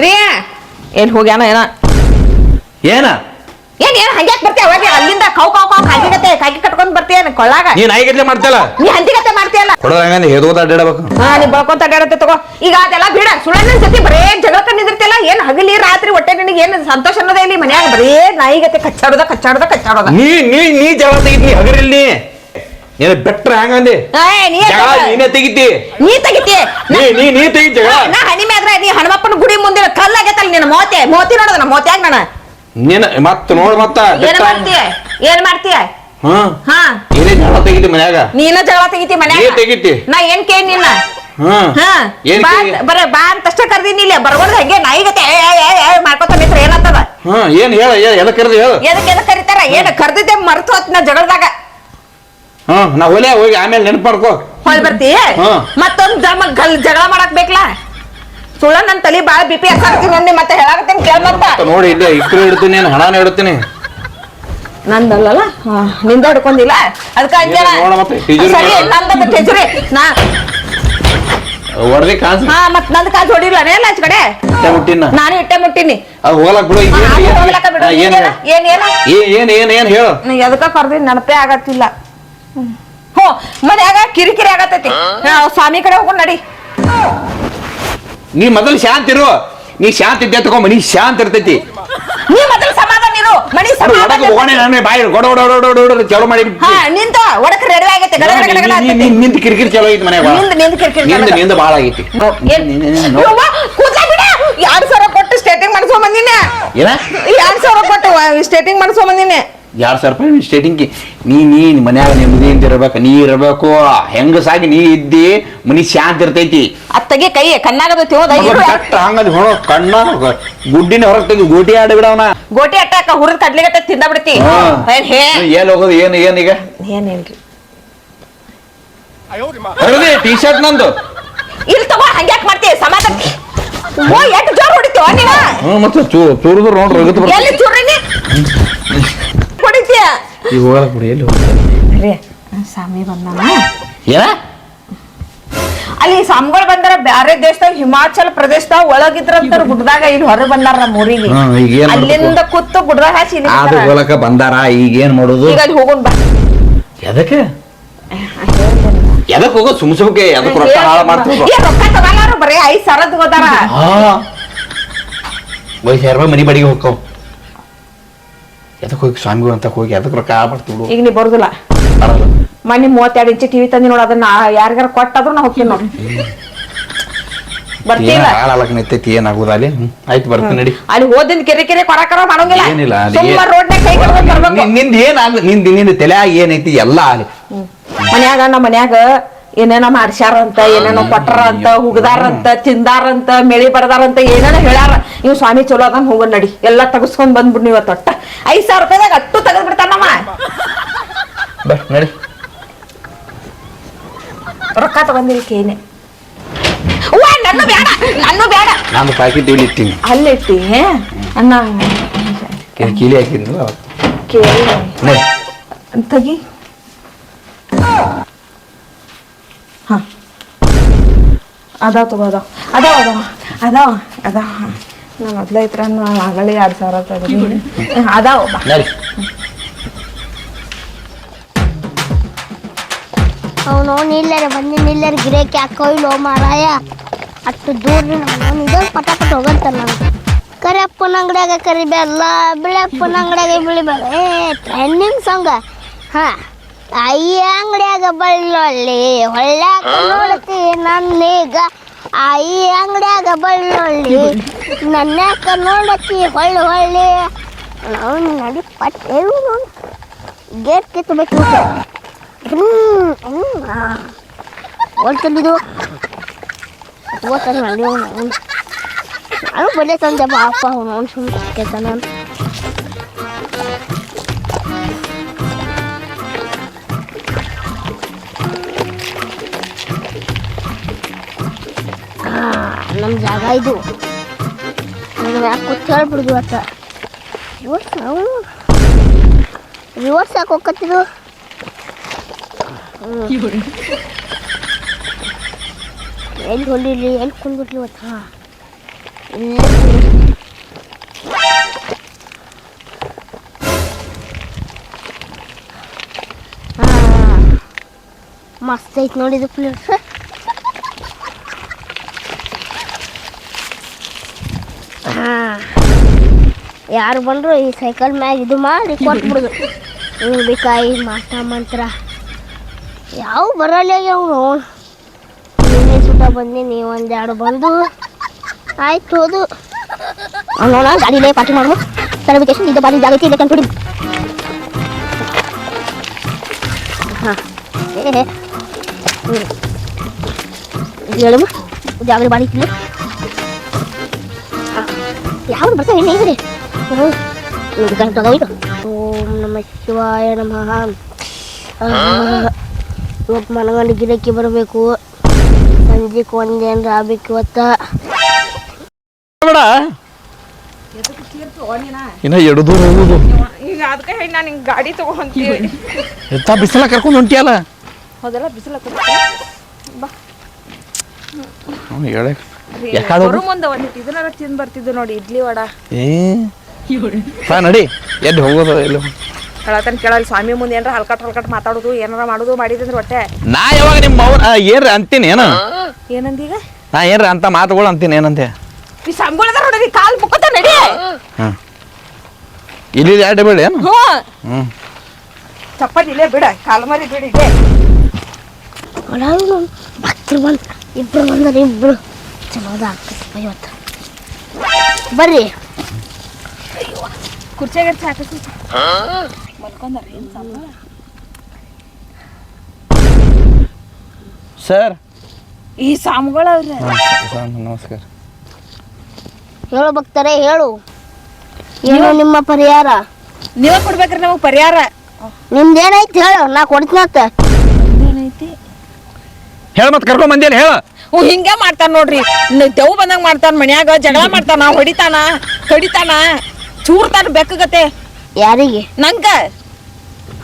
ರೀ ಎಲ್ಲಿ ಹೋಗ್ಯಾನ ಏನ ಏನ ಏನ್ ಏನ್ ಹಂಗ್ಯಾಕ್ ಬರ್ತೀಯ? ಅವಾಗ ಅಲ್ಲಿಂದ ಕೌ ಕೌ ಕೌ ಹಾಕಿಗತ್ತೆ ಕಾಕಿ ಕಟ್ಕೊಂಡ್ ಬರ್ತೀಯ ಕೊಳ್ಳಾಗ? ನೀ ನಾಯಿಗಟ್ಲೆ ಮಾಡ್ತಲ್ಲ ನೀ ಹಂದಿಗತ್ತೆ ಮಾಡ್ತೀಯಲ್ಲ? ಕೊಡೋದ ಹಂಗಂದ್ರೆ ಹೇದೋದ ಅಡ್ಡಾಡ್ಬೇಕು? ಹಾ ನೀ ಬಳ್ಕೊಂತ ಅಡ್ಡಾಡತ್ತೆ ತಗೋ. ಈಗ ಅದೆಲ್ಲ ಬಿಡ. ಸುಳ್ಳನ್ನ ಜೊತೆ ಬರೇ ಜಗಳಕ್ಕ ನಿಂದಿರ್ತಿಯಲ್ಲ? ಏನ್ ಹಗಲಿ ರಾತ್ರಿ ಹೊಟ್ಟೆ ನಿನಗೆ ಏನ್ ಸಂತೋಷ ಅನ್ನೋದೇ ಇಲ್ಲಿ ಮನ್ಯಾಗ? ಬರೇ ನಾಯಿಗತೆ ಕಚ್ಚಾಡೋದ ಕಚ್ಚಾಡೋದ ಕಚ್ಚಾಡೋದ. ನೀ ನೀ ನೀ ಜಗಳ ತೆಗಿತಿ ಹಗರಿಲ್ ನೀ. ನೀನು ಬೆಟ್ರ ಹಂಗಂದಿ ಜಗಳ ನೀನೇ ತೆಗಿತಿ. ನೀ ತೆಗಿತಿ? ನೀ ನೀ ನೀ ತೆಗಿ ಜಗಳ. ನಾ ಹನಿಮೆ ಆದ್ರೆ ನೀ ಹನುಮಪ್ಪನ ಗುಡಿ ಮುಂದಿನ ಕಲ್ಲಾಗೈತಲ್ಲ ನಿನ್ನ ಮೋತೆ? ಮೋತಿ ನೋಡೋದ ನಾ ಆಗ ನಾನು ನೀನ ಮತ್ತ ನೋಡ್ ಮತ್ತ ಏನ್ ಮಾಡ್ತೀಯ? ಏನ್ ಮಾಡ್ತೀಯ? ಹಾ? ಹಾ. ಏನೇ ಜಗಳ ತೆಗಿತಿ ಮನ್ಯಾಗ? ನೀನ ಜಗಳ ತೆಗಿತಿ ಮನ್ಯಾಗ? ನೀ ತೆಗಿತಿ. ನಾ ಏನ್ ಕೇಳಿ ನಿನ್ನ? ಹಾ. ಹಾ. ಏನ್ ಬಾ ಕೇಳಿ? ಅಂತ- ಬರೇ ಬಾ ಅಂತಷ್ಟೇ ಕರ್ದೀನಿ ಇಲ್ಲಿ ಬರ್ಬೋದು ಹಂಗೆ ನಾಯಿಗತ್ತೆ ಏ, ಏ, ಏ, ಏ ಮಾಡ್ಕೊತ ನಿಂತ್ರ ಏನಂತದ ಹ್ಮ್ ಏನ್ ಹೇಳ ಎದ ಕರೆದು ಹೇಳು. ಎದಕ್ ಎದಕ್ ಕರಿತಾರ? ಏನ್ ಕರ್ದಿದ್ದೆ ಮರ್ತು ಹೋತ್ ನಾ ಜಗಳದಾಗ. ಹಾ ನಾ ಒಲೆ ಹೋಗಿ ಆಮೇಲೆ ನೆನಪು ಮಾಡ್ಕೋ. ಹೋಗಿ ಬರ್ತಿ? ಹಾ. ಮತ್ತೊಂದ್ ಜಮ ಗಲ್ ಜಗಳ ಮಾಡಕ್ ಬೇಕಲ್ಲ ಸುಳ್ಳ ನನ್ನ ತಲೆ ಬಾಳ ಬಿ ಪಿ ನೋಡಿ ಮತ್ತೆ ಹೇಳಾಕತ್ತೀನಿ ಮತ್ತ ನೋಡಿ ಇಲ್ಲೇ ಇಕ್ರು ಇಡ್ತೀನಿ ನಾನು ಹಣನ ಇಡ್ತೀನಿ ನಂದಲ್ಲಲ್ಲ? ನಿಂದ ಹಿಡ್ಕೊಂಡಿಲ್ಲ? ಅದಕ್ಕೆ ಏನ್ ನೋಡ ಮತ್ತೆ, ತಿಜೋರಿ ಸರಿ. ನಂದ ಟೆಜುರಿ ನಾ ಹೊಡೆದಿ ಕಾನ್ಸ್ ಹಾ ಮತ್ ನಂದ್ ಕಾಲ್ ಹೊಡಿಲ್ಲ ನೇ ಆಚ್ ಕಡೆ. ಇಟ್ಟೆ ಮುಟ್ಟಿನ. ನಾನು ಇಟ್ಟೆ ಮುಟ್ಟಿನಿ. ಅದು ಹೋಗ್ಲಕ್ ಬಿಡು ಏನ್- ಏನ್- ಏನ್ ಏನ್ ಏನ? ಏನ್ ಏನ್ ಏನ್ ಹೇಳು. ಎದಕ್ಕ ಕರ್ದಿ? ನೆನಪೇ ಆಗತ್ತಿಲ್ಲ. ಹ್ಞೂ ಹೋ ಮನ್ಯಾಗ ಕಿರಿಕಿರಿ ಆಗತೈತಿ ಹಾ, ಸ್ವಾಮಿ ಕಡೆ ಹೋಗೋಣ ನಡಿ. ನೀ ಮೊದಲು ಶಾಂತ ಇರು. ನೀ ಶಾಂತ ಇದ್ದೆ ತಗೋ ಮನಿ ಶಾಂತ ಇರ್ತೈತಿ. ನೀ ಮೊದಲು ಸಮಾಧಾನ ಇರು. ಮನಿ ಸಮಾಧಾನ ಹೋಗೋಣ ನಾನು ಬಾಯಿ ಗೊಡ ಗೊಡ ಗೊಡ ಗೊಡ ಗೊಡ ಚಾಲು ಮಾಡಿ ಹಾ ನಿಂತ ಒಡಕ ರೆಡಿ ಆಗೈತೆ ಗಡ ಗಡ ಗಡ ಗಡ ಅಂತೈತಿ. ನಿಂದ ಕಿರಿಕಿರಿ ಚಲೋ ಐತಿ ಮನ್ಯಾಗ. ನಿಂದ ನಿಂದ ಕಿರಿಕಿರಿ ನಿಂದ ನಿಂದ ಆಗೈತಿ. ಬಿಡ. ಎರಡ್ ಸಾವಿರ ಕೊಟ್ಟು ಸ್ಟೇಟಿಂಗ್ ಮಾಡಿಸ್ಕೊಂಡ್ ಬಂದಿನಿ. ಏನ? ಎರಡ್ ಸಾವಿರ ಕೊಟ್ಟು ಸ್ಟೇಟಿಂಗ್ ಮಾಡಿಸ್ಕೊಂಡ್ ಬಂದಿನಿ. ಎರಡ್ ಸಾವಿರ ರೂಪಾಯಿ ಸ್ಟೇಟಿಂಗ್ ನೀ ನೀ ಮನ್ಯಾಗ ನೆಮ್ಮದಿಯಿಂದ ಇರಬೇಕು ನೀ ಇರಬೇಕು ಹೆಂಗಸಾಗಿ ನೀ ಇದ್ದಿ ಮನಿ ಶಾಂತ ಇರ್ತೈತಿ. ಅತ್ತಗೆ ಕೈ ಕಟ್ಟ ಹಂಗದ್ ಹೊಣ ಕಣ್ಣ ಗುಡ್ಡಿನ ಹೊರಗ್ ತೆಗಿ ಗೋಟಿ ಆಡ ಬಿಡವನ ಗೋಟಿ ಅಟ್ಟಾಕ ಹುರಿದ ಕಡ್ಲಿಗಟ್ಟ ತಿಂದ ಬಿಡ್ತಿ ಏನ್ ಹೋಗೋದು ಏನ್ ಏನ್ ಈಗ? ಟೀ ಹರಿದಿ ಟಿ ಶರ್ಟ್ ನಂದು. ಇಲ್ಲಿ ತಗೋ ಹಂಗ್ಯಾಕ್ ಮಾಡ್ತಿ? ಸಮಾಧಾನ. ಓ ಎಷ್ಟು ಜೋರ್ ಹೊಡಿತೀವ ನೀವ? ಹ್ಮ್ ಮತ್ತೆ ಚೂ ಚೂರಿದ್ರು ನೋಡ್ರಿ ಎಲ್ಲಿ ಹೊಡಿತೀಯ ಈಗ ಹೋಗಕ್ ಬಿಡಿ ಎಲ್ಲಿ ಹೋಗ್ತಾರೆ ರೀ ಸ್ವಾಮಿ ಬಂದಾನ? ಏನ? ಅಲ್ಲಿ ಸ್ವಾಮಿಗಳು ಬಂದಾರ ಬ್ಯಾರೆ ದೇಶದಾಗ ಹಿಮಾಚಲ ಪ್ರದೇಶದಾಗ ಒಳಗಿದ್ರಂತಾರ ಗುಡ್ದಾಗ ಇಲ್ಲಿ ಹೊರ ಬಂದಾರ ನಮ್ಮ ಊರಿಗೆ. ಹ್ಮ್, ಅಲ್ಲಿಂದ ಕೂತು ಗುಡ್ದಾಗ ಹಾಸಿ ಇಲ್ಲಿ ಅದು ನಿಂತಾರ. ಹೋಲಕ ಬಂದಾರ ಈಗ ಏನ್ ಮಾಡೋದು? ಈಗ ಅಲ್ಲಿ ಹೋಗೋಣ ಬಾ. ಎದಕ್ಕೆ? ಎದಕ್ ಹೋಗೋದು ಸುಮ್ ಸುಮ್ಕೆ ಎದಕ್ ರೊಕ್ಕ ಹಾಳು ಮಾಡ್ತೀವಿ ಏ, ರೊಕ್ಕ ತಗೊಳ್ಳಾರ ಬರೀ ಐದ್ ಸಾವಿರ ತಗೋತಾರ ವಯಸ್ಸು ಯಾರ ಮನಿ ಬಡಿಗೆ ಹೋಗ್ತಾವ ಎದಕ್ ಹೋಗಿ ಸ್ವಾಮಿಗಳು ಅಂತ ಹೋಗಿ ಅದಕ್ಕೆ ರೊಕ್ಕ ಹಾಳ ಈಗ ನೀ ಬರುದಿಲ್ಲ. ಮನಿ ಮೂವತ್ತೆರಡು ಇಂಚಿ ಟಿವಿ ತಂದಿ ನೋಡ ಅದನ್ನ ಯಾರಿಗಾರ ಕೊಟ್ಟಾದ್ರು ನಾ ಹೋಗ್ತೀನಿ ನೋಡಿ. ನಿಂತೈತಿ ಏನಾಗುದ ಅಲ್ಲಿ? ಹ್ಮ್, ಆಯ್ತು ಬರ್ತೀನಿ ನಡಿ. ಅಲ್ಲಿ ಹೋದಿಂದ ಕೆರೆ ಕೆರೆ ಕೊಡಕರ ಮಾಡೋಂಗಿಲ್ಲ. ಏನಿಲ್ಲ ಅಲ್ಲಿ ಸುಮ್ಮ ಏನ್- ರೋಡ್ನಾಗ ಕೈ ಕಟ್ಕೊಂಡ್ ಬರ್ಬೇಕು. ನಿನ್- ನಿಂದ್ ಏನಾಗ ನಿಂದ ನಿಂದ ತಲೆಯಾಗ ಏನೈತಿ ಎಲ್ಲ ಮನ್ಯಾಗ ನಮ್ಮ ಮನ್ಯಾಗ ಏನೇನೋ ಮಾಡ್ಸ್ಯಾರಂತ ಏನೇನೋ ಕೊಟ್ಟಾರಂತ ಹುಗ್ದಾರಂತ ತಿಂದಾರಂತ ಮೆಳಿ ಬಡದಾರಂತ ಏನೇನೋ ಹೇಳಾರ ನೀವು ಸ್ವಾಮಿ ಚಲೋ ಅದನ್ನ ಹೋಗೋಣ ನಡಿ. ಎಲ್ಲಾ ತಗಸ್ಕೊಂಡ್ ಬಂದ್ಬಿಡ್ ನೀವ ತೊಟ್ಟ. ಐದ್ ಸಾವಿರ ರೂಪಾಯಿದಾಗ ಅಟ್ಟು ತೆಗೆದು ಬಿಡ್ತಾನಮ್ಮ ಬಾ ನಡಿ. ರೊಕ್ಕ ತಗೊಂಡಿರಿ ಕೇನೆ. ಅವ್ವ ನನ್ನ ಬೇಡ ನನ್ನ ಬೇಡ. ನಾನು ಪ್ಯಾಕೆಟ್ ಇಲ್ಲಿ ಇಟ್ಟಿನಿ ಅಲ್ಲಿಟ್ಟಿ ಅನ್ನ ಕಿ- ಕೀಲಿ ಅವತ್ತು. ಕೇಳಿ. ನಡಿ. ತೆಗಿ. ಹ. ಅದಾವ ತಗೋ ಅದಾವ. ಅದಾವ ಅದಾವ ಅದಾವ ಅದಾವ. ನಾ ಮೊದ್ಲ ಐತ್ರ ಆಗಲೇ ಎರಡ್ ಸಾವಿರ ಅದಾವ ಅವನು ನಿಲ್ಲರ ಬಂದು ನಿಲ್ಲರ ಗಿರೇಕಿ ಹಾಕೋಯ್ಲೋ ಮಾರಾಯ. ಅಷ್ಟು ದೂರ ಇದು ಪಟ ಪಟ ಹೋಗಂತಾರ ನಾನು ಕರಿಯಪ್ಪನ ಅಂಗಡಿಯಾಗ ಕರಿಬೇಲ್ಲ ಬಿಳಿಯಪ್ಪನ ಅಂಗಡಿಯಾಗ ಬಿಳಿಬೇಡ ಏ ಟ್ರೆಂಡಿಂಗ್ ಸಾಂಗ್ ಹಾ. ಅಯ್ಯ ಅಂಗಡಿಯಾಗ ಬಳ್ಳಿ ಹೊಳ್ಳ್ಯಾಕ ನೋಡ್ತಿ ನನ್ನೀಗ. ಅಯ್ಯ ಅಂಗಡಿಯಾಗ ಬಳ್ಳೊಳ್ಳಿ ನನ್ಯಾಕ ನೋಡತಿ ಹೊಳ್ಳಿ ಹೊಳ್ಳಿ ಅವ್ನು ನಡಿ ಪಟ್ ಏನು ಗೇಟ್ ಕಿತ್ತಬೇಕು ಹ್ಮ್ ಹ್ಮ್ ಓಡ್ತಂದಿದ್ದು ಓದ್ತಾನೆ ಮಾಡಿ ಅವನು ನಾನು ಬಲೆ ತಂದೆ ಬಾಪ ಅವನು ಅವ್ನು ಸುಮ್ಮನೆ ಕೆಲಸ ನಾನು ನಮ್ಮ ಜಾಗ ಇದು. ಯಾಕೆ ಕೂತ್ ಹೇಳ್ಬಿಡುದು ಅತ್ತ ರಿವರ್ಸ್ ನಾವು ರಿವರ್ಸ್ ಯಾಕೆ ಹೋಗತ್ತಿದು ಎಲ್ಲಿ ಹೊಲಿಲಿ, ಎಲ್ಲಿ ಕುಂದಿರ್ಲಿ ಇವತ್ತು? ಮಸ್ತ್ ಐತಿ ನೋಡಿದು ಪ್ಲೇಸ್ ಯಾರು ಬಂದ್ರು ಈ ಸೈಕಲ್ ಮ್ಯಾಗ ಇದು ಮಾಡಿ ಕೊಟ್ಬಿಡುದು. ಬೇಕಾಯಿ ಮಾಟ ಮಂತ್ರ. ಯಾವ ಬರಲ್ಲ ಅವನು ನೀನೇ ಸುತ್ತ ಬಂದೀನಿ ಒಂದೆರಡು ಬಂದು. ಆಯ್ತು ಹೋದು. ಅವನೋಣ ಗಾಡಿಲೇ ಪಾರ್ಟಿ ಮಾಡು ಸರ್ವಿಕೇಶನ್ ಇದು ಬಾರಿ ಜಾಗೃತಿ ಇದೆ ಕಂಡು ಹಾಂ. ಏ ಹ್ಞೂ ಹೇಳಮ್ಮ ಜಾಗ ಬಾರಿ ಯಾವ್ದು ಬರ್ತಾವೆ ಏನು ಹೇಳಿ ತಗೋಯ್ತು ಓಂ ನಮ. ಶಿವಾಯ ನಮಃ ಇವತ್ತು ಮನಗಂಡು ಗಿಡಕ್ಕೆ ಬರಬೇಕು. ಸಂಜೆಗೆ ಒಂದೇನು ಆಗ್ಬೇಕು ಇವತ್ತ ಬೇಡ. ಇನ್ನ ಎಡದು ಹೋಗುದು. ಈಗ ಅದಕ್ಕೆ ಹೇಳಿ ನಾನು ಹಿಂಗೆ ಗಾಡಿ ತಗೊಂತೀವಿ. ಎಂತ ಬಿಸಿಲ ಕರ್ಕೊಂಡು ಹೊಂಟಿಯಲ್ಲ? ಹೌದಲ್ಲ ಬಿಸಿಲ ಅವ್ನು ಹೇಳ. ಯಾಕಾಡು ಬರು ಮುಂದೆ ಒಂದಿಟ್ಟು ಇದನ್ನೆಲ್ಲ ತಿಂದು ಬರ್ತಿದ್ದು ನೋಡಿ ಇಡ್ಲಿ ವಡಾ. ಏ ಬಾ ನಡಿ. ಎಲ್ಲಿ ಹೋಗೋದು ಎಲ್ಲಿ ಹೇಳತನ ಕೇಳಲ್ಲ ಸ್ವಾಮಿ ಮುಂದೆ ಏನಾರ ಹಲ್ಕಟ್ ಹಲ್ಕಟ್ ಮಾತಾಡೋದು ಏನಾರ ಮಾಡೋದು ಮಾಡಿದ್ರೆ ಹೊಟ್ಟೆ ನಾ ಯಾವಾಗ ನಿಮ್ಮ ಅವ್ನ ಏನ್ರ ಅಂತೀನಿ ಏನು? ಏನಂದೀಗ? ನಾ ಏನ್ರ ಅಂತ ಮಾತುಗಳು ಅಂತೀನಿ ಏನಂತೆ? ಈ ಸಂಗೊಳದ ನೋಡ್ರಿ ಕಾಲ್ ಮುಕ್ಕತ ನಡಿ. ಹಾಂ. ಇಲ್ಲಿ ಎರಡು ಬೇಡ ಏನು? ಹ್ಞೂ. ಚಪ್ಪಲಿ ಇಲ್ಲೇ ಬಿಡ ಕಾಲ್ ಮರಿ ಬಿಡ ಭಕ್ತರು ಬಂದು ಇಬ್ರು ಬಂದ್ರೆ ಇಬ್ರು. ಚಲೋದ ಆಗ್ತದೆ ಇವತ್ತು. ಬರ್ರಿ. ಕುರ್ಚಿಯಾಗ ಹಾಕಿಸಿ ಮಲ್ಕೊಂಡಾರ ಏನ್ ಸರ್. ಈ ಸಾಮ್ಗಳು ಅವ್ರ. ನಮಸ್ಕಾರ. ಹೇಳು ಭಕ್ತರೇ ಹೇಳು. ಏನು ನಿಮ್ಮ ಪರಿಹಾರ? ನೀವ ಕೊಡ್ಬೇಕ್ರಿ ನಮಗ್ ಪರಿಹಾರ. ನಿಮ್ದೇನೈತಿ ಹೇಳು ನಾ ಕೊಡ್ತೀನಿ ಏನೈತಿ ಹೇಳ ಮತ್ತೆ ಕರ್ಕೊಂಡ್ ಬಂದಿಲ್ಲ ಹೇಳ. ಹ್ಞೂ ಹಿಂಗೆ ಮಾಡ್ತಾನ ನೋಡ್ರಿ. ದೆವ್ ಬಂದಂಗೆ ಮಾಡ್ತಾನೆ ಮಾಡ್ತಾನ ಮನ್ಯಾಗ ಜಗಳ ಮಾಡ್ತಾನ ಹೊಡಿತಾನ ಕಡಿತಾನ. ಚೂರ್ತಾನ ಬೆಕ್ಕಗತೆ. ಯಾರಿಗೆ? ನಂಗ.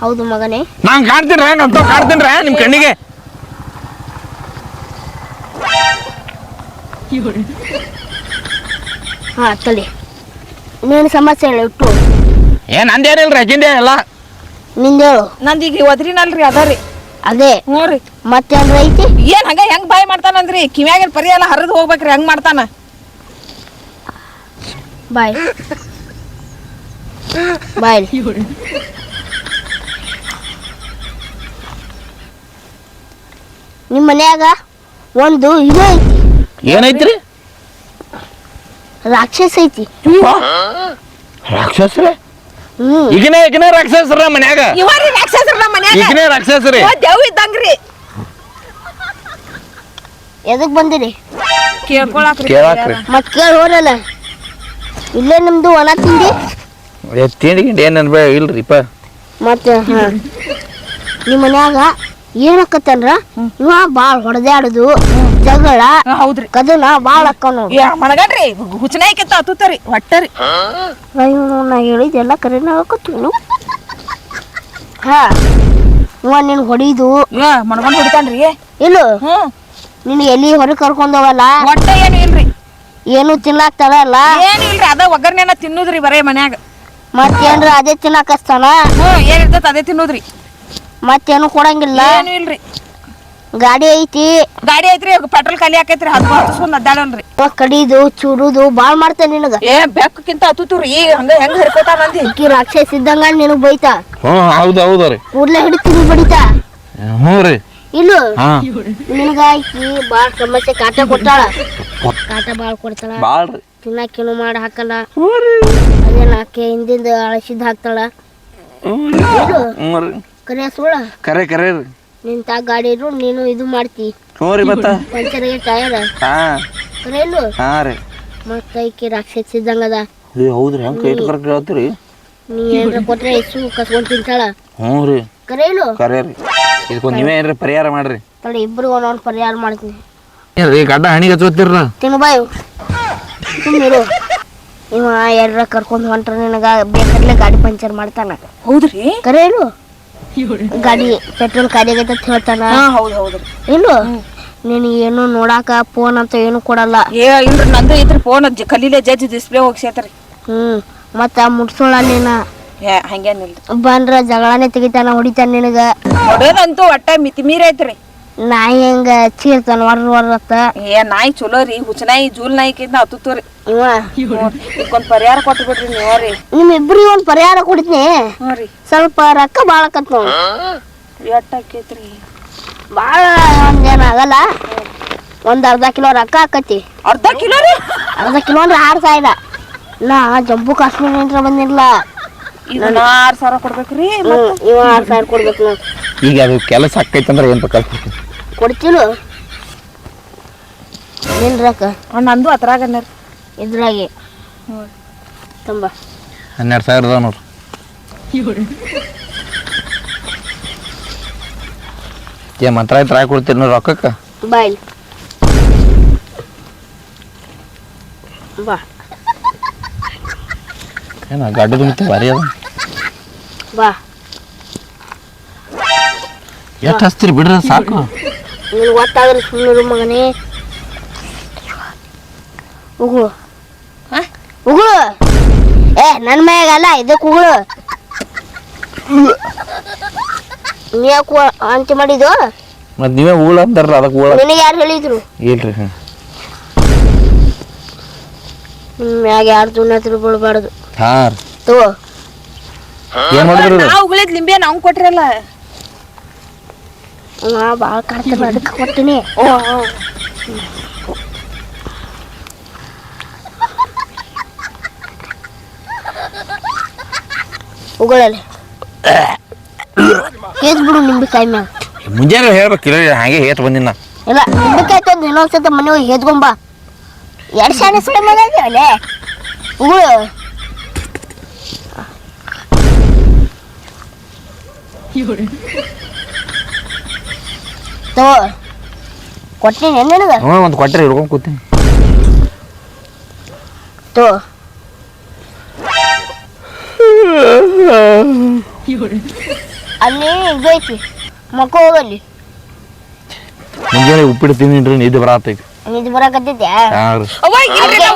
ಹೌದು ಮಗನೇ. ನಾನು ಕಾಣ್ತೀನಿ ನಂತ ಕಾಣ್ತೀನಿ ನಿಮ್ಮ ಕಣ್ಣಿಗೆ. ಹಾ ತಲೆ. ನೀನು ಸಮಸ್ಯೆ ಹೇಳು ಇಟ್ಟು. ಏ ನಂದೇನಿಲ್ರಿ ಅಕ್ಕಿಂದೆ ಎಲ್ಲ ನಿಂದೇಳು ನಂದೀಗ ಒದ್ರಿನಲ್ರಿ ಅದಾರಿ. ಅದೇ. ನೋಡ್ರಿ. ಮತ್ತೆ ಮತ್ತೇನ್ರ ಐತಿ? ಏನ್ ಹಂಗ ಹೆಂಗ್ ಬಾಯ್ ಮಾಡ್ತಾನಂದ್ರಿ? ಕಿವ್ಯಾಗಿನ ಪರಿ ಎಲ್ಲ ಹರಿದು ಹೋಗ್ಬೇಕ್ರಿ ಹಂಗ್ ಮಾಡ್ತಾನ. ಬಾಯ್. ಬಾಯ್ ನಿಮ್ಮ ಮನ್ಯಾಗ ಒಂದು ಇದು ಐತಿ. ಏನೈತ್ರಿ? ರಾಕ್ಷಸ ಐತಿ. ರಾಕ್ಷಸ್ರೆ? ಹ್ಮ್. ಈಗಿನ ಈಗಿನ ರಾಕ್ಷಸ್ರ ಮನ್ಯಾಗ. ಇವರಿ ರಾಕ್ಷಸರ ನಮ್ಮ ಮನ್ಯಾಗ. ಈಗಿನ ರಾಕ್ಷಸ್ರಿ. ಓ, ದೆವ್ ಇದ್ದಂಗ್ರಿ. ಎದಕ್ ಬಂದಿರಿ? ಕೇಳ್ಕೊಳಕ್ರಿ. ಕೇಳಾಕ್ರಿ. ಮತ್ ಕೇಳಿ ಹೋರಲ್ಲ. ಇಲ್ಲೇ ನಿಮ್ದು ಒಣ ತಿಂಡಿ? ಏ ತಿಂಡಿ ಗಿಂಡಿ ಏನ್ ಅನ್ಬೇಡ ಇಲ್ರಿಪ್ಪ ಮತ್ತೆ ಹಾ. ನಿಮ್ಮ ಮನ್ಯಾಗ ಏನಕ್ಕತ್ತನ್ರ ಇವ ಬಾಳ್ ಹೊಡೆದಾಡುದು ಜಗಳ ಹಾ, ಹೌದ್ರಿ. ಕದನ ಬಾಳ್ ಅಕ್ಕ ನೋಡಿ. ಯಾ ಮನಗನ್ರಿ ಹುಚ್ಚನೇ ಕಿತ್ತ ಹತ್ತುತ್ತರಿ ಒಟ್ಟರಿ ನಾ ಹೇಳಿದ್ದೆಲ್ಲ ಕರೆನ ಹಾಕತ್ತೀನು ಹಾ. ಇವ ನಿನ್ ಹೊಡಿದು. ಯಾ ಮನಗನ್ ಹೊಡಿತಾನ್ರಿ. ಇಲ್ಲ? ಹ್ಮ್. ನಿನ್ ಎಲ್ಲಿ ಹೊರಗೆ ಕರ್ಕೊಂಡವಲ್ಲ? ಒಟ್ಟ ಏನು ಇಲ್ರಿ. ಏನು ತಿನ್ನಾಕ್ ತರಲ್ಲ ಏನು ಇಲ್ರಿ ಅದ ಒಗ್ಗರ್ನೆನ ತಿನ್ನುದ್ರಿ ಬರೇ ಮನ್ಯಾಗ. ಮತ್ತೇನ್ರ ಅದೇ ತಿನ್ನಾಕ್ ಹಚ್ತಾನ ಹ್ಮ್ ಏನ್ ಇರ್ತೈತ್ ಅದೇ ತಿನ್ನೋದ್ರಿ. ಮತ್ತೇನು ಕೊಡಂಗಿಲ್ಲ? ಏನು ಇಲ್ರಿ. ಗಾಡಿ ಐತಿ. ಗಾಡಿ ಐತ್ರಿ ಪೆಟ್ರೋಲ್ ಖಾಲಿ ಹಾಕೈತ್ರಿ ಹತ್ತು ಹತ್ತಿಸ್ಕೊಂಡ್ ಕಡಿದು ಚುಡುದು ಬಾಳ್ ಮಾಡ್ತಾನ ನಿನಗ. ಏ ಬೆಕ್ಕಕ್ಕಿಂತ ಹತ್ತುತ್ತೂರಿ ಈಗ ಹಂಗ ಹೆಂಗ್ ಹರ್ಕೋತಾನಂದಿ ಅಕ್ಕಿ ರಾಕ್ಷಸ ಇದ್ದಂಗ ನಿನಗ್ ಬೈತಾ? ಹ್ಞೂ ಹೌದು ಹೌದು ರೀ. ಕೂಡ್ಲೆ ಹಿಡಿತೀನಿ ಬಡಿತಾ? ಹ್ಞೂ ರೀ. ಇಲ್ಲು? ಹಾ. ನಿನಗ ಆಕಿ ಬಾಳ್ ಸಮಸ್ಯೆ ಕಾಟ ಕೊಟ್ಟಾಳ. ಕಾಟ ಬಾಳ್ ಕೊಡ್ತಾಳ. ಬಾಳ್ರಿ ತಿನ್ನಕ್ಕೇನು ಮಾಡಿ ಹಾಕಲ್ಲ. ಅದೇನ ಆಕೆ ಹಿಂದಿಂದ ಅಳಸಿದ್ ಹಾಕ್ತಾಳ? ಕರೆ ಸುಳ್ಳ ಕರೆ ಕರೆ ರೀ. ನಿಂತ ಗಾಡಿ ಇರು ನೀನು ಇದು ಮಾಡ್ತಿ. ಹ್ಞೂ ರೀ ಮತ್ತ. ಪಂಚರ್ಗೆ ಟಯರ್. ಹಾ. ಕರೆ ಇಲ್ಲು ಹಾ ರೀ. ಮತ್ತ ಈಕಿ ರಾಕ್ಷಸ ಇದ್ದಂಗದ ಏ ಹೌದ್ರಿ ಹೆಂಗ್ ಕೈ ಕರೆಕ್ಟ್ ಹೇಳ್ತೀರಿ ನೀ ಏನ್ರ ಕೊಟ್ರೆ ಇಸು ಕಸ್ಕೊಂಡ್ ತಿಂತಾಳ. ಹ್ಞೂ ರೀ. ಕರೆ ಇಲ್ಲು ಕರೆ ರೀ. ಇದಕ್ಕೊಂದು ನೀವೇ ಏನ್ರಿ ಪರಿಹಾರ ಮಾಡ್ರಿ. ತಡಿ ಇಬ್ರು ಒಂದೊಂದು ಪರಿಹಾರ ಮಾಡ್ತೀನಿ. ಏನ್ರಿ ಗಡ್ಡ ಹಣಿಗೆ ಹಚ್ಚೋತಿರ್ರ ತಿನ್ನು ಬಾಯು. ಸುಮ್ಮನಿರು ಇವ ಎಲ್ರ ಕರ್ಕೊಂಡು ಹೊಂಟ್ರ ನಿನಗ ಬೇಕಾದ್ಲೆ ಗಾಡಿ ಪಂಚರ್ ಮಾಡ್ತಾನ. ಹೌದ್ರಿ? ಕರೆ ಇರು ಗಾಡಿ ಪೆಟ್ರೋಲ್ ಖಾಲಿ ಆಗೈತೆ ಅಂತ ಹೇಳ್ತಾನ. ಹೌದ್ ಹೌದ್ರಿ ಇಲ್ಲು? ನೀನು ಏನು ನೋಡಾಕ ಫೋನ್ ಅಂತ ಏನು ಕೊಡಲ್ಲ. ಏ ಇಲ್ರಿ ನಂದು ಐತ್ರಿ ಫೋನ್ ಕಲೀಲೆ ಜಜ್ಜಿ ಡಿಸ್ಪ್ಲೇ ಹೋಗ್ಸೇತ್ರಿ ಹ್ಮ್ ಮತ್ತ ಮುಟ್ಸೋಳ ನೀನ. ಏ ಹಂಗೇನಿಲ್ರಿ. ಬಂದ್ರ ಜಗಳನೇ ತೆಗಿತಾನ ಹೊಡಿತಾನ ನಿನಗ. ಹೊಡೆದಂತೂ ಒಟ್ಟ ಮಿತಿ ಮೀರೈತ್ರಿ ಐತ್ರಿ. ನಾಯಿ ಹೆಂಗ ಚೀರ್ತಾನ ವರ್ ವರ್ರತ್ತ ಏ ನಾಯಿ ಚಲೋ ರೀ ಹುಚ್ಚನಾಯಿ ಜೂಲ್ ನಾಯಿಕಿಂತ ಹತ್ತುತ್ತೋ ರೀ. ಇವ. ಇದಕ್ಕೊಂದ್ ಪರಿಹಾರ ಕೊಟ್ಟು ಬಿಡ್ರಿ ನೀವ್ರಿ ನಿಮ್ ಇಬ್ರಿಗೆ ಒಂದ್ ಪರಿಹಾರ ಕೊಡ್ತೀನಿ. ರೀ. ಸ್ವಲ್ಪ ರೊಕ್ಕ ಬಾಳಕತ್ ನೋಡು. ಎಷ್ಟ್ ಆಕೈತ್ರಿ? ಭಾಳ ಒಂದೇನ ಆಗಲ್ಲ. ಒಂದ್ ಅರ್ಧ ಕಿಲೋ ರೊಕ್ಕ ಆಕತಿ. ಅರ್ಧ ಕಿಲೋ ರೀ? ಅರ್ಧ ಕಿಲೋ ಅಂದ್ರೆ ಆರು ಸಾವಿರ. ನಾ ಜಮ್ಮು ಕಾಶ್ಮೀರ ಬಂದಿಲ್ಲ. ಇದು ನಾ ಆರ್ ಸಾವಿರ ಕೊಡ್ಬೇಕ್ರಿ ಇವ ಆರು ಸಾವಿರ ಕೊಡ್ಬೇಕು ನಾವು ಈಗ ಅದು ಕೆಲಸ ಆಕೈತಂದ್ರೆ ಏನ್ ಏನು ಬೇಕಾಗ್ತೈತಿ ಕೊಡ್ತಿಲ್ಲ ನಿನ್ ರೊಕ್ಕ ನಂದು ಅದ್ರಾಗ ಅನ್ನರ್ ಇದ್ರಾಗೆ. ತುಂಬ. ಹನ್ನೆರಡು ಸಾವಿರದ ನೋಡ್ರಿ ಏ ಮಂತ್ರ ರಾಯ್ ಕೊಡ್ತೀರಿ ನೋಡಿ ರೊಕ್ಕಕ್ಕೆ? ಬಾಯ್ ಬಾ. ಏನ ಗಾಡಿ ತುಂಬಿತ್ತು ಭಾರಿ ಅದ. ಬಾ. ಎಷ್ಟು ಹಚ್ತೀರಿ ಬಿಡ್ರಿ ಸಾಕು. ನಿನ್ ಗೊತ್ತಾದ್ರೆ ಸುಮ್ಮನೆ ಮಗನೇ. ಉಗುಳು. ಉಗುಳು. ಏ ನನ್ನ ಮೈಯಾಗಲ್ಲ ಇದಕ್ಕೆ ಉಗುಳು. ನೀ ಯಾಕೆ ಅಂತಿ ಮಾಡಿದ್ದು? ಮತ್ತೆ ನೀವೇ ಉಗುಳು ಅಂತಾರಲ್ಲ ಅದಕ್ಕೆ ಉಗುಳು ನಿನಗೆ ಯಾರು ಹೇಳಿದ್ರು? ಇಲ್ರಿ ನಿಮ್ಮ ಮ್ಯಾಗ ಯಾರು ತುನ್ನ ಬೀಳ್ಬಾರ್ದು. ಹಾಂ ರೀ. ತಗೋ. ಏನು ಮಾಡಿದ್ರು ನಾವು ಉಗುಳಿದ್ ಲಿಂಬೆ ನಾವು ಕೊಟ್ರಲ್ಲ. ಭಾಳ ಕಾಡ್ತಾನೆ. ಅದಕ್ಕೆ ಕೊಡ್ತೀನಿ ಉಗುಳಲ್ಲಿ. ಹೇದ್ ಬಿಡು ನಿಂಬೆಕಾಯಿ ಮ್ಯಾಗ ಮುಂಜಾನೆ ಹೇಳ್ಬೇಕಿಲ್ಲ ಹಾಗೆ ಹೇತ್ ಬಂದಿನ. ಇಲ್ಲ ನಿಂಬೆಕಾಯಿ ತಂದು ಇನ್ನೊಂದ್ಸತ ಮನೆ ಹೋಗಿ ಹೇದ್ಕೊಂಬ ಎರಡು ಶಾಣೆ ಸಲ ಅಲ್ಲೇ ಉಗುಳು. ತಗೋ ಕೊಟ್ಟಿನಿ ನಿನಗೆ? ಹ್ಞೂ ಒಂದು ಕೊಟ್ಟರೆ ಹಿಡ್ಕೊಂಡು ಕೂತೀನಿ. ತೋ. ಅಲ್ಲಿ ಇದು ಐತಿ ಮಕ್ಕ ಹೋಗಲ್ಲಿ. ಮುಂಜಾನೆ ಉಪ್ಪಿಟ್ಟು ತಿನ್ನಿನ್ರಿ ನಿದ್ದೆ ಬರತ್ತೈತಿ ನಿದ್ ಬರಾಕತ್ತೈತೆ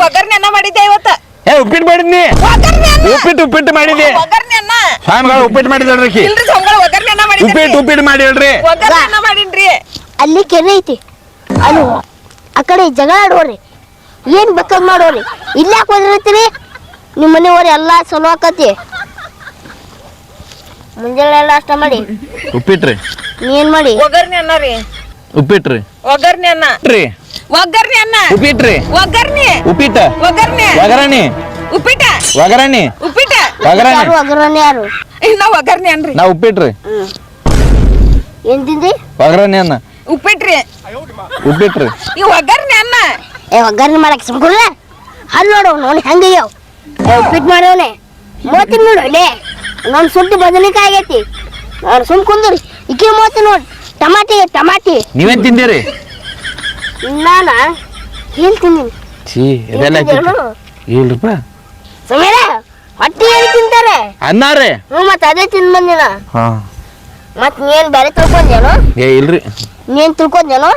ಒಗ್ಗರ್ಣೆ ಮಾಡಿದ್ದೆ ಇವತ್ತ. ಏ ಉಪ್ಪಿಟ್ಟು ಮಾಡಿದ್ನಿ. ಉಪ್ಪಿಟ್ಟು ಉಪ್ಪಿಟ್ಟು ಮಾಡಿದ್ನಿ. ಒಗ್ಗರ್ಣೆ ಅನ್ನ ಸ್ವಾಮಿಗಳು ಉಪ್ಪಿಟ್ಟು ಮಾಡಿದ್ರಿ ಇಲ್ರಿ ಸಂಗಳ ಒಗ್ಗರ್ಣೆ ಅನ್ನ ಮಾಡಿದ್ರಿ. ಉಪ್ಪಿಟ್ಟು ಉಪ್ಪಿಟ್ಟು ಮಾಡಿ ಹೇಳ್ರಿ. ಅನ್ನ ಮಾಡಿನ್ರಿ. ಅಲ್ಲಿ ಕೆರೆ ಐತಿ. ಅಲ್ಲಿ ಆ ಕಡೆ ಜಗಳ ಆಡೋರಿ ಏನ್ ಬೇಕಾದ್ ಮಾಡೋರಿ ಇಲ್ಲ ಯಾಕೆ ಬಂದಿರ್ತೀರಿ? ನಿಮ್ಮ ಮನೆಯವ್ರು ಎಲ್ಲ ಚಲೋ ಆಕತಿ ಮುಂಜಾನೆ ಎಲ್ಲ ಅಷ್ಟ ಮಾಡಿ. ಉಪ್ಪಿಟ್ರಿ. ನೀ ಏನ್ ಮಾಡಿ? ಒಗ್ಗರ್ಣೆ ಅನ್ನ ರೀ. ಉಪ್ಪಿಟ್ರಿ. ಒಗ್ಗರ್ಣೆ ಅನ್ನ. ಟ್ರಿ ಒಗ್ಗರ್ಣೆ ಅನ್ನ. ಉಪ್ಪಿಟ್ರಿ. ಒಗ್ಗರ್ಣಿ. ಉಪ್ಪಿಟ್ಟ. ಒಗ್ಗರ್ಣಿ. ಒಗರಣಿ ಉಪ್ಪಿಟ ಒಗರಣಿ ಉಪ್ಪಿಟ ಒಗರಣಿ ಯಾರು ಅಗ್ರನೇ ಯಾರು? ನಾವ್ ಒಗ್ಗರ್ಣಿ ಅನ್ರಿ. ನಾ ಉಪ್ಪಿಟ್ರಿ. ಏನ್ ತಿಂದಿ ಒಗರಣಿ ಅನ್ನ. ಉಪ್ಪಿಟ್ರಿ. ಉಪ್ಪಿಟ್ರಿ. ಈ ಒಗ್ಗರ್ಣಿ ಅನ್ನ. ಏ ಒಗ್ಗರಣೆ ಮಾಡಕ್ ಸುಮ್ಕುಲ್ಲ ಅಲ್ಲಿ ನೋಡು ನೋಡಿ ಹೆಂಗಯ್ಯವ್ ಏ ಉಪ್ಪಿಟ್ಟು ಮಾಡವನೆ. ಮೋತಿ ನೋಡು ಲೇ. ನಾನು ಸುಟ್ಟು ಬದನೆಕಾಯಿ ಆಗೈತಿ. ನಾನು ಸುಮ್ ಕುಂದ್ರಿ. ಇಕ್ಕಿ ಮೋತಿ ನೋಡಿ. ಟಮಾಟಿ ಟಮಾಟಿ. ನೀವೇನ್ ತಿಂದಿರಿ? ನಾನ? ಹೇಳ್ತೀನಿ. ಛೀ ಇದೆಲ್ಲ ಇಲ್ರಿಪ್ಪ ಸುಮೇಲೆ ಹೊಟ್ಟೆ ಏನು ತಿಂತಾರೆ? ಅನ್ನಾರೆ. ಹ್ಞೂ ಮತ್ತೆ ಅದೇ ತಿನ್ ಬಂದಿನ ಹಾ. ಮತ್ತೆ ನೀನು ಬೇರೆ ತಿಳ್ಕೊಂಡೇನು ಏ ಇಲ್ರಿ. ನೀನು ತಿಳ್ಕೊಂಡೇನು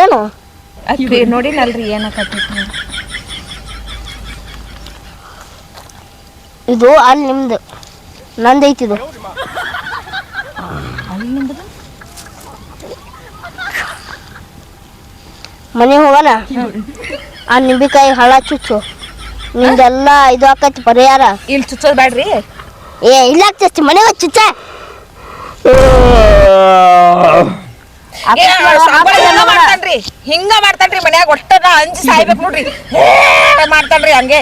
ಏನು? ಅಪ್ಪಿ ನೋಡಿನಲ್ರಿ ಏನಾಕತ್ತೈತಿ ಇದು ಅಲ್ಲಿ ನಿಮ್ದು. ನಂದೈತಿದು. ಮನೆ ಹೋಗೋಣ ಆ ನಿಂಬೆಕಾಯಿ ಹಳ ಚುಚ್ಚು. ನಿಮ್ದೆಲ್ಲ ಇದು ಆಕೈತಿ ಪರಿಹಾರ. ಇಲ್ಲಿ ಚುಚ್ಚೋದ್ ಬೇಡ್ರಿ ಏ ಇಲ್ಲ ಆಗ್ತೈತಿ ಮನೆಗೆ ಚುಚ್ಚ. ಏ, ಸಾಂಬಾರ್ ಹಿಂಗ ಮಾಡ್ತಾನ್ರಿ? ಹಿಂಗ ಮಾಡ್ತಾನ್ರಿ ಮನ್ಯಾಗ ಒಟ್ಟದ ಅಂಜಿ ಸಾಯ್ಬೇಕು ನೋಡ್ರಿ. ಹೇ ಮಾಡ್ತಾನ್ರಿ ಹಂಗೆ.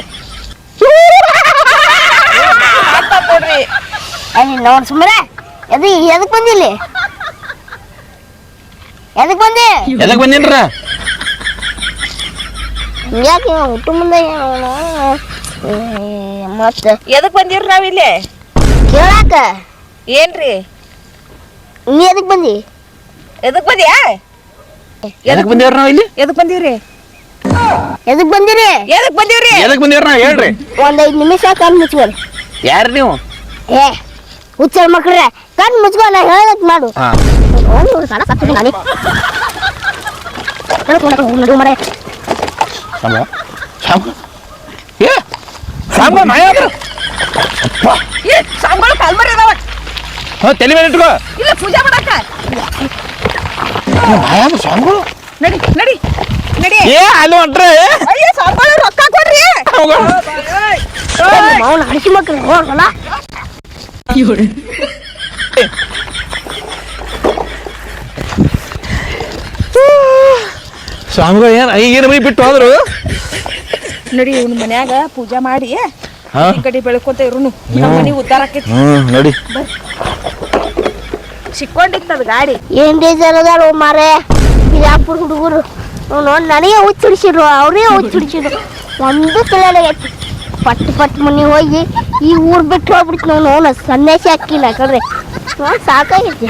ನೋಡ್ರಿ. ಅಲ್ಲಿ ನೋಡ್ ಸುಮ್ಮನೆ. ಎದು ಎದಕ್ ಬಂದಿಲ್ಲಿ? ಎದಕ್ ಬಂದಿ? ಎದಕ್ ಬಂದಿನ್ರ? ಯಾಕೆ ಹುಟ್ಟು ಮುಂದೆ ಮತ್ತೆ? ಎದಕ್ ಬಂದಿವ್ರಿ ಇಲ್ಲಿ? ಕೇಳಾಕ ಏನ್ರಿ? ನೀ ಎದಕ್ ಬಂದಿ? ಎದಕ್ ಬಂದ್ಯಾ? ಎದಕ್ ಬಂದೇವ್ರ ನಾವು ಇಲ್ಲಿ? ಎದಕ್ ಬಂದೀವ್ರಿ? ಎದಕ್ ಬಂದಿರಿ? ಎದಕ್ ಬಂದಿವ್ರಿ? ಎದಕ್ ಬಂದೇವ್ರ ನಾವ್ ಹೇಳ್ರಿ. ಒಂದ್ ಐದ್ ನಿಮಿಷ ಕಣ್ ಮುಚ್ಕೋರಿ ಯಾರು ನೀವು? ಏ ಹುಚ್ಚಲ್ ಮಕ್ಳ್ರೆ ಕಣ್ ಮುಚ್ಕೊ ನಾ ಹೇಳಕ್ ಮಾಡು. ಹಾ. ಅವ್ನು ಇವ್ರು ಸಣ್ಣ ಸತ್ತು ನಾನೇ. ನಡು ಮರೆ. ಸಾಂಬ? ಸಾಂಬ? ಏ ಸಾಂಬ ಮಾಯ ಏ ಸಾಂಬಾಳು ಕಾಲ್ಮರಿ ಅದಾವ. ಹಾ ತಲೆ ಮೇಲೆ ಇಟ್ಕೋ. ಇಲ್ಲ ಪೂಜೆ ಮಾಡಾಕ ಮಾಯ ಸಾಂಬಳು? ನಡಿ ನಡಿ ನಡಿ. ಏ ಅಲ್ಲಿ ಹೊಂಟ್ರೆ? ಅಯ್ಯ ಸಾಂಬಾಳು ರೊಕ್ಕ ಕೊಡ್ರಿ. ಅವ್ನು ಹಡಿಸಿ ಮಕ್ಳು ಹೋಗಲ್ಲ ಸ್ವಾಮಿಗಳು ಏನು ಈಗೇನು ಮನೆ ಬಿಟ್ಟು ಹೋದ್ರು? ನಡಿ ಇವ್ನ ಮನ್ಯಾಗ ಪೂಜೆ ಮಾಡಿ ಹಾ? ಈ ಕಡೆ ಬೆಳ್ಕೊಂತ ಇರುನು. ನಮ್ಮ ಮನೆ ಉದ್ದಾರ ಆಕೈತಿ. ಹ್ಮ್ ನಡಿ. ಸಿಕ್ಕೊಂಡಿತ್ತದ ಗಾಡಿ. ಏನ್ ಬೇಜಾರ್ ಅದಾರ ಮಾರೆ? ಬಿಜಾಪುರ ಹುಡುಗರು? ನೋಡಿ ನನಗೆ ಹುಚ್ಚಿಡಿಸಿದ್ರು ಅವ್ರಿಗೆ ಹುಚ್ಚಿಡಿಸಿದ್ರು. ಒಂದು ತಿಳಿಯಾಗೈತಿ ಪಟ್ ಪಟ್ ಮನೆ ಹೋಗಿ ಈ ಊರ್ ಬಿಟ್ಟು ಹೋಗ್ಬಿಟ್ಟು ನಾನು ನೋಡ ಸಂದೇಶ ಹಾಕಿಲ್ಲ ಕಡ್ರಿ ನೋಡಿ ಸಾಕಾಗೈತಿ